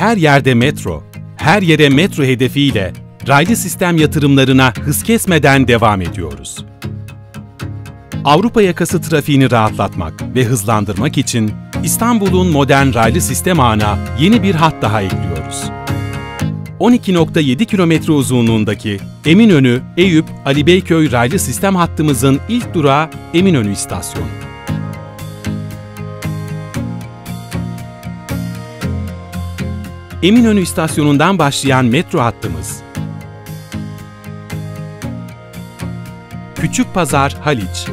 Her yerde metro, her yere metro hedefiyle raylı sistem yatırımlarına hız kesmeden devam ediyoruz. Avrupa yakası trafiğini rahatlatmak ve hızlandırmak için İstanbul'un modern raylı sistem ağına yeni bir hat daha ekliyoruz. 12.7 kilometre uzunluğundaki Eminönü, Eyüp, Ali Beyköy raylı sistem hattımızın ilk durağı Eminönü İstasyonu. Eminönü İstasyonu'ndan başlayan metro hattımız, Küçük Pazar Haliç,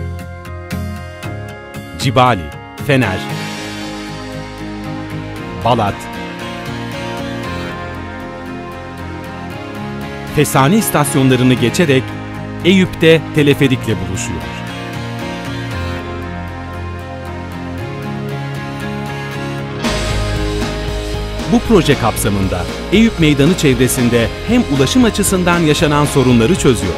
Cibali, Fener, Balat, Fesane istasyonlarını geçerek Eyüp'te teleferikle buluşuyor. Bu proje kapsamında Eyüp Meydanı çevresinde hem ulaşım açısından yaşanan sorunları çözüyor,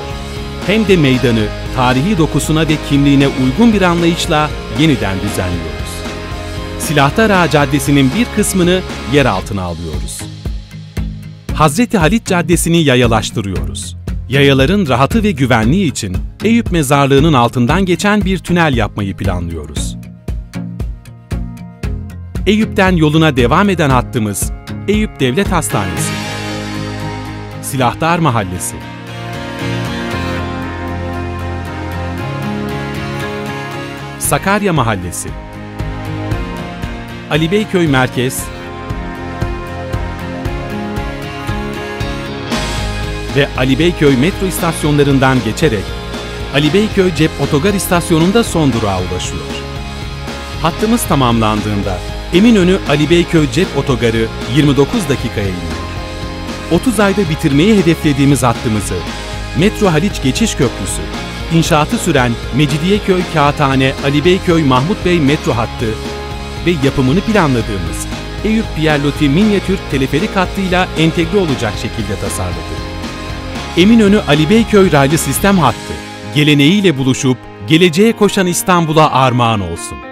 hem de meydanı tarihi dokusuna ve kimliğine uygun bir anlayışla yeniden düzenliyoruz. Silahtar Ağa Caddesi'nin bir kısmını yer altına alıyoruz. Hazreti Halit Caddesi'ni yayalaştırıyoruz. Yayaların rahatı ve güvenliği için Eyüp Mezarlığı'nın altından geçen bir tünel yapmayı planlıyoruz. Eyüp'ten yoluna devam eden hattımız Eyüp Devlet Hastanesi, Silahtar Mahallesi, Sakarya Mahallesi, Ali Beyköy Merkez. Ve Ali Beyköy metro istasyonlarından geçerek Ali Beyköy Cep Otogar İstasyonu'nda son durağa ulaşıyor. Hattımız tamamlandığında Eminönü Ali Beyköy Cep Otogarı 29 dakikaya iniyor. 30 ayda bitirmeyi hedeflediğimiz hattımızı Metro Haliç Geçiş Köprüsü, inşaatı süren Mecidiyeköy Kağıthane Ali Beyköy Mahmut Bey metro hattı ve yapımını planladığımız Eyüp Pierlotti Minyatür teleferik hattıyla entegre olacak şekilde tasarladı. Eminönü Ali Beyköy raylı sistem hattı, geleneğiyle buluşup geleceğe koşan İstanbul'a armağan olsun.